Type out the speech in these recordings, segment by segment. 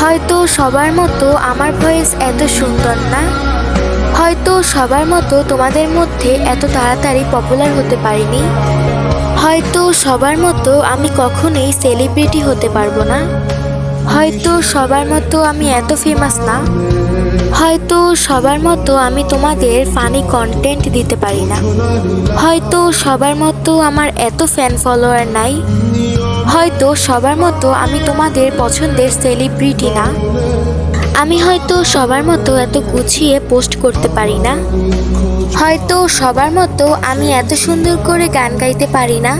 হয়তো সবার মতো আমার ভয়েস এত সুন্দর না। হয়তো সবার মতো তোমাদের মধ্যে এত তাড়াতাড়ি পপুলার হতে পারিনি। হয়তো সবার মতো আমি কখনোই সেলিব্রিটি হতে পারব না। হয়তো সবার মতো আমি এত ফেমাস না। হয়তো সবার মতো আমি তোমাদের ফানি কন্টেন্ট দিতে পারি না। হয়তো সবার মতো আমার এত ফ্যান ফলোয়ার নাই। হয়তো সবার মতো আমি তোমাদের পছন্দের সেলিব্রিটি না। আমি হয়তো সবার মতো এত গুছিয়ে পোস্ট করতে পারি না। হয়তো সবার মতো আমি এত সুন্দর করে গান গাইতে পারি না।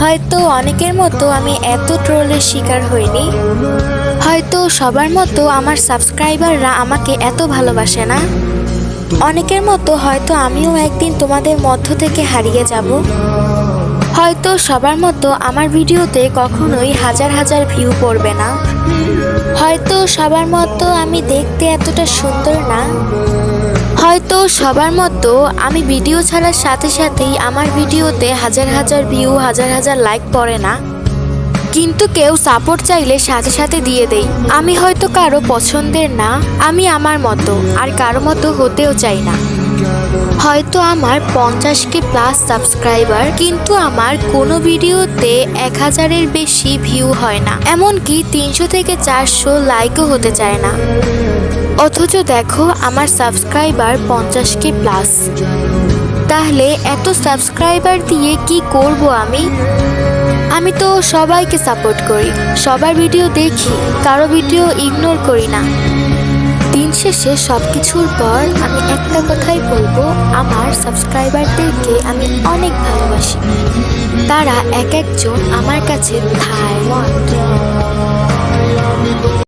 হয়তো অনেকের মতো আমি এত ট্রোলের শিকার হইনি। হয়তো সবার মতো আমার সাবস্ক্রাইবাররা আমাকে এত ভালোবাসে না। অনেকের মতো হয়তো আমিও একদিন তোমাদের মধ্য থেকে হারিয়ে যাব। হয়তো সবার মতো আমার ভিডিওতে কখনোই হাজার হাজার ভিউ পড়বে না। হয়তো সবার মতো আমি দেখতে এতটা সুন্দর না। হয়তো সবার মতো আমি ভিডিও ছাড়ার সাথে সাথেই আমার ভিডিওতে হাজার হাজার ভিউ হাজার হাজার লাইক পড়ে না। কিন্তু কেউ সাপোর্ট চাইলে সাথে সাথে দিয়ে দেই। আমি হয়তো কারও পছন্দের না, আমি আমার মতো, আর কারও মতো হতেও চাই না। হয়তো আমার পঞ্চাশকে প্লাস সাবস্ক্রাইবার কিন্তু আমার কোনো ভিডিওতে এক হাজারের বেশি ভিউ হয় না। এমনকি তিনশো থেকে চারশো লাইকও হতে চায় না। অথচ দেখো, আমার সাবস্ক্রাইবার পঞ্চাশকে প্লাস তাহলে এত সাবস্ক্রাইবার দিয়ে কি করব আমি? আমি তো সবাইকে সাপোর্ট করি। সবার ভিডিও দেখি, কারও ভিডিও ইগনোর করি না। দিন শেষে সব কিছুর পর আমি একটা কথাই বলব, আমার সাবস্ক্রাইবারদেরকে আমি অনেক ভালোবাসি। তারা এক একজন আমার কাছে থাই